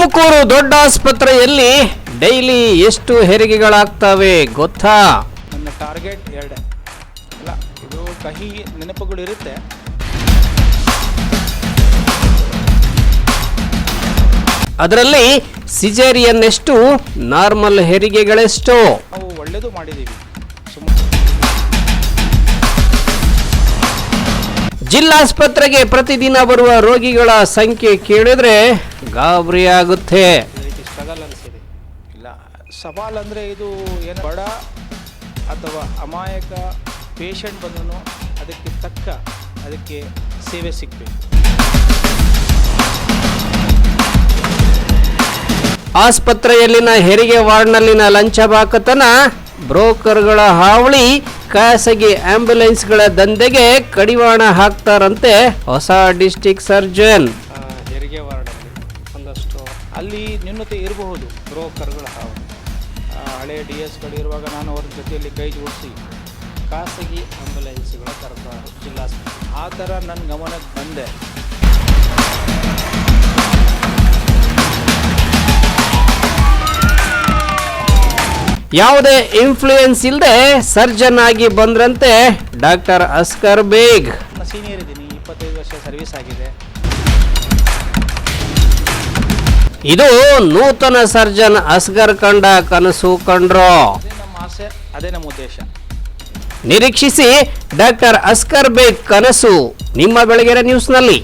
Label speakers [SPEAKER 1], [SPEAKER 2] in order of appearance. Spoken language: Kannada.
[SPEAKER 1] ತುಮಕೂರು ದೊಡ್ಡ ಆಸ್ಪತ್ರೆಯಲ್ಲಿ ಡೈಲಿ ಎಷ್ಟು ಹೆರಿಗೆಗಳಾಗ್ತವೆ ಗೊತ್ತಾ?
[SPEAKER 2] ನನ್ನ ಟಾರ್ಗೆಟ್ ಎರಡೇ. ಅಲ್ಲ ಇದು ಕಹಿ ನೆನಪುಗಳು ಇರುತ್ತೆ.
[SPEAKER 1] ಅದರಲ್ಲಿ ಸಿಜೇರಿಯನ್ ಎಷ್ಟು ನಾರ್ಮಲ್ ಹೆರಿಗೆಗಳೆಷ್ಟು?
[SPEAKER 2] ನಾವು ಒಳ್ಳೆಯದು ಮಾಡಿದ್ದೀವಿ. ಸುಮ್ಮನೆ
[SPEAKER 1] ಜಿಲ್ಲಾಸ್ಪತ್ರೆಗೆ ಪ್ರತಿದಿನ ಬರುವ ರೋಗಿಗಳ ಸಂಖ್ಯೆ ಕೇಳಿದ್ರೆ ಗಾಬರಿ ಆಗುತ್ತೆ.
[SPEAKER 2] ಇಲ್ಲ ಸವಾಲ್ ಅಂದ್ರೆ ಇದು ಏನು ಬಡ ಅಥವಾ ಅಮಾಯಕ ಪೇಷಂಟ್ ಬಂದನು ಅದಕ್ಕೆ ತಕ್ಕ ಅದಕ್ಕೆ ಸೇವೆ ಸಿಗಬೇಕು.
[SPEAKER 1] ಆಸ್ಪತ್ರೆಯಲ್ಲಿನ ಹೆರಿಗೆ ವಾರ್ಡ್ನಲ್ಲಿನ ಲಂಚ ಬಾಕತನ ಬ್ರೋಕರ್ಗಳ ಹಾವಳಿ ಖಾಸಗಿ ಆಂಬ್ಯುಲೆನ್ಸ್ಗಳ ದಂಧೆಗೆ ಕಡಿವಾಣ ಹಾಕ್ತಾರಂತೆ ಹೊಸ ಡಿಸ್ಟಿಕ್ ಸರ್ಜನ್.
[SPEAKER 2] ಹೆರಿಗೆ ವಾರ್ಡಲ್ಲಿ ಒಂದಷ್ಟು ಅಲ್ಲಿ ನ್ಯೂನತೆ ಇರಬಹುದು, ಬ್ರೋಕರ್ಗಳ ಹಳೆ ಡಿ ಎಸ್ಗಳು ಇರುವಾಗ ನಾನು ಅವ್ರ ಜೊತೆಯಲ್ಲಿ ಕೈ ಜೋಡಿಸಿ ಖಾಸಗಿ ಆಂಬ್ಯುಲೆನ್ಸ್ಗಳ ಕರೆದ ಜಿಲ್ಲಾಸ್ಪತ್ರೆ. ಆ ಥರ ನನ್ನ ಗಮನಕ್ಕೆ ಬಂದೆ.
[SPEAKER 1] ಯಾವುದೇ ಇನ್ಫ್ಲೂಯೆನ್ಸ್ ಇಲ್ಲದೆ ಸರ್ಜನ್ ಆಗಿ ಬಂದ್ರಂತೆ ಡಾಕ್ಟರ್ ಅಸ್ಕರ್ ಬೇಗ್.
[SPEAKER 2] ಸೀನಿಯರ್ ಇದ್ದೀನಿ ಇಪ್ಪತ್ತೈದು ವರ್ಷ ಸರ್ವಿಸ್ ಆಗಿದೆ.
[SPEAKER 1] ಇದು ನೂತನ ಸರ್ಜನ್ ಅಸ್ಗರ್ ಕಂಡ ಕನಸು ಕಂಡ್ರೋ.
[SPEAKER 2] ಅದೇ ನಮ್ಮ ಆಸೆ ಅದೇ ನಮ್ಮ ಉದ್ದೇಶ.
[SPEAKER 1] ನಿರೀಕ್ಷಿಸಿ ಡಾಕ್ಟರ್ ಅಸ್ಕರ್ ಬೇಗ್ ಕನಸು ನಿಮ್ಮ ಬೆಳಗೆರೆ ನ್ಯೂಸ್ನಲ್ಲಿ